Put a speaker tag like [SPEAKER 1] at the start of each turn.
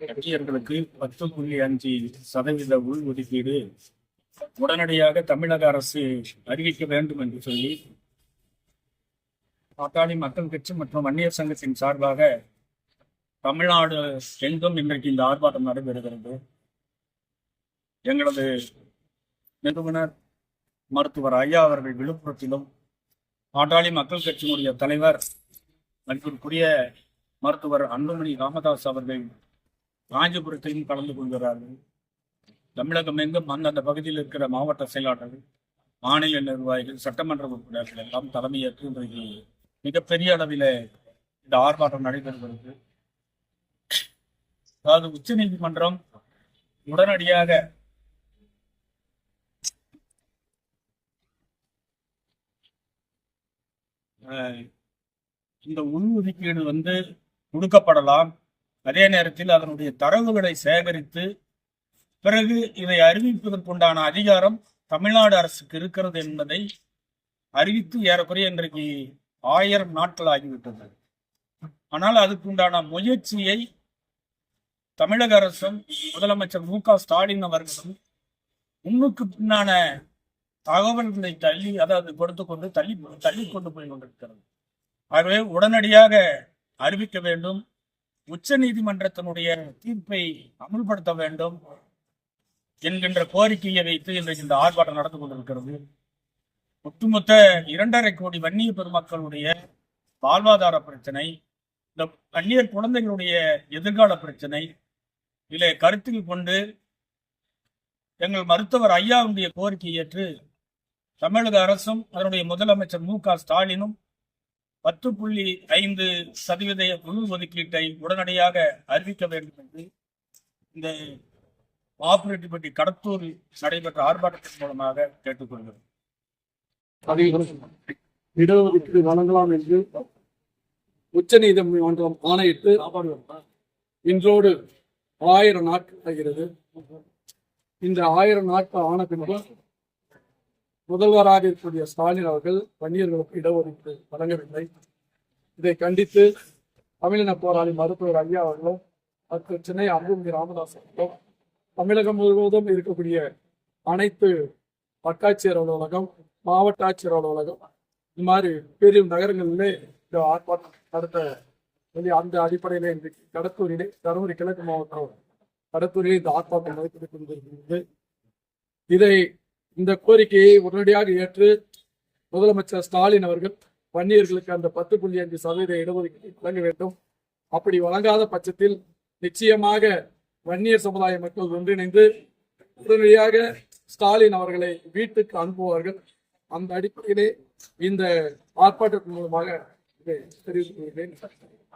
[SPEAKER 1] கட்சியர்களுக்கு பத்து புள்ளி அஞ்சு சதவீத உள்ஒதுக்கீடு உடனடியாக தமிழக அரசு அறிவிக்க வேண்டும் என்று சொல்லி பாட்டாளி மக்கள் கட்சி மற்றும் வன்னியர் சங்கத்தின் சார்பாக தமிழ்நாடு எங்கும் இன்றைக்கு இந்த ஆர்ப்பாட்டம் நடைபெறுகிறது. எங்களது நிறுவனர் மருத்துவர் ஐயா அவர்கள் விழுப்புரத்திலும் பாட்டாளி மக்கள் கட்சியினுடைய தலைவர் மதிப்பிற்குரிய மருத்துவர் அன்புமணி ராமதாஸ் அவர்கள் காஞ்சிபுரத்திலும் கலந்து கொள்கிறார்கள். தமிழகம் எங்கும் அந்தந்த பகுதியில் இருக்கிற மாவட்ட செயலாளர்கள் மாநில நிர்வாகிகள் சட்டமன்ற உறுப்பினர்கள் எல்லாம் தலைமையேற்று இன்றைக்கு மிகப்பெரிய அளவில் இந்த ஆர்ப்பாட்டம் நடைபெறுகிறது. அதாவது உச்ச நீதிமன்றம் உடனடியாக அஹ், இந்த உள் ஒதுக்கீடு வந்து கொடுக்கப்படலாம். அதே நேரத்தில் அதனுடைய தரவுகளை சேகரித்து பிறகு இதை அறிவிப்பதற்குண்டான அதிகாரம் தமிழ்நாடு அரசுக்கு இருக்கிறது என்பதை அறிவித்து ஏறக்குறைய இன்றைக்கு ஆயிரம் நாட்கள் ஆகிவிட்டது. ஆனால் அதுக்குண்டான முயற்சியை தமிழக அரசும் முதலமைச்சர் மு க ஸ்டாலின் அவர்களும் முன்னுக்கு பின்னான தகவல்களை தள்ளி அதாவது கொடுத்து கொண்டு தள்ளி தள்ளி கொண்டு போய் கொண்டிருக்கிறது. ஆகவே உடனடியாக அறிவிக்க வேண்டும். உச்ச நீதிமன்றத்தினுடைய தீர்ப்பை அமுல்படுத்த வேண்டும் என்கின்ற கோரிக்கையை வைத்து இன்றைக்கு இந்த ஆர்ப்பாட்டம் நடந்து கொண்டிருக்கிறது. ஒட்டுமொத்த இரண்டரை கோடி வன்னிய பெருமக்களுடைய வாழ்வாதார பிரச்சனை இந்த வன்னியர் குழந்தைகளுடைய எதிர்கால பிரச்சனை இதிலே கருத்தில் கொண்டு எங்கள் மருத்துவர் ஐயாவுடைய கோரிக்கை ஏற்று தமிழக அரசும் அதனுடைய முதலமைச்சர் மு க ஸ்டாலினும் பத்து புள்ளி ஐந்து சதவீத உள் ஒதுக்கீட்டை உடனடியாக அறிவிக்க வேண்டும் என்று இந்த ஆபரேட்டிவ்பட்டி கடத்தூரில் நடைபெற்ற ஆர்ப்பாட்டத்தின் மூலமாக கேட்டுக்கொள்கிறோம்.
[SPEAKER 2] இடஒதுக்கீடு வழங்கலாம் என்று உச்ச நீதிமன்றம் ஆணையிட்டு இன்றோடு ஆயிரம் நாட்கள் ஆகிறது. இந்த ஆயிரம் நாட்கள் ஆன பின்பு முதல்வராக இருக்கக்கூடிய ஸ்டாலின் அவர்கள் வன்னியர்களுக்கு இடஒதுக்கீடு வழங்கவில்லை. இதை கண்டித்து தமிழின போராளி மருத்துவர் ஐயா அவர்களும் மற்றும் சென்னை அன்புமணி ராமதாஸ் அவர்களும் தமிழகம் முழுவதும் இருக்கக்கூடிய அனைத்து வட்டாட்சியர் அலுவலகம் மாவட்ட ஆட்சியர் அலுவலகம் இது மாதிரி பெரிய நகரங்களிலே இந்த ஆர்ப்பாட்டம் நடத்த அந்த அடிப்படையிலே இன்றைக்கு கடத்தூரிலே தருமபுரி கிழக்கு மாவட்டம் கடத்தூரிலே இந்த ஆர்ப்பாட்டம் நடைபெற்றுக் கொண்டிருக்கிறது. இதை இந்த கோரிக்கையை உடனடியாக ஏற்று முதலமைச்சர் ஸ்டாலின் அவர்கள் வன்னியர்களுக்கு அந்த பத்து புள்ளி அஞ்சு சதவீத இடஒதுக்கீடு வழங்க வேண்டும். அப்படி வழங்காத பட்சத்தில் நிச்சயமாக வன்னியர் சமுதாய மக்கள் ஒன்றிணைந்து உடனடியாக ஸ்டாலின் அவர்களை வீட்டுக்கு அனுப்புவார்கள். அந்த அடிப்படையிலே இந்த ஆர்ப்பாட்டத்தின் மூலமாக இதை தெரிவித்துக் கொள்கிறேன்.